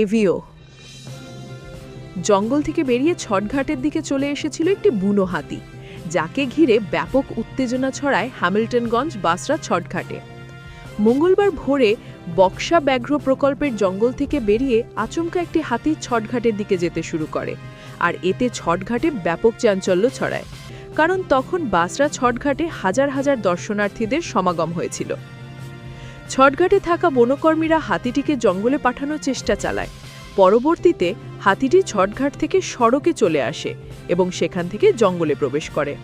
ABO. জঙ্গল থেকে বেরিয়ে ছটঘাটের দিকে চলে এসেছিল একটি বুনো হাতি, যাকে ঘিরে ব্যাপক উত্তেজনা ছড়ায় হ্যামিল্টনগঞ্জ বাসরা ছটঘাটে। মঙ্গলবার ভোরে বক্সা ব্যাঘ্র প্রকল্পের জঙ্গল থেকে বেরিয়ে আচমকা একটি হাতি ছটঘাটের দিকে যেতে শুরু করে, আর এতে ছটঘাটে ব্যাপক চাঞ্চল্য ছড়ায়, কারণ তখন বাসরা ছটঘাটে হাজার হাজার দর্শনার্থীদের সমাগম হয়েছিল। ছটঘাটে থাকা বনকর্মীরা হাতিটিকে জঙ্গলে পাঠানোর চেষ্টা চালায়। পরবর্তীতে হাতিটি ছটঘাট থেকে সড়কে চলে আসে এবং সেখান থেকে জঙ্গলে প্রবেশ করে।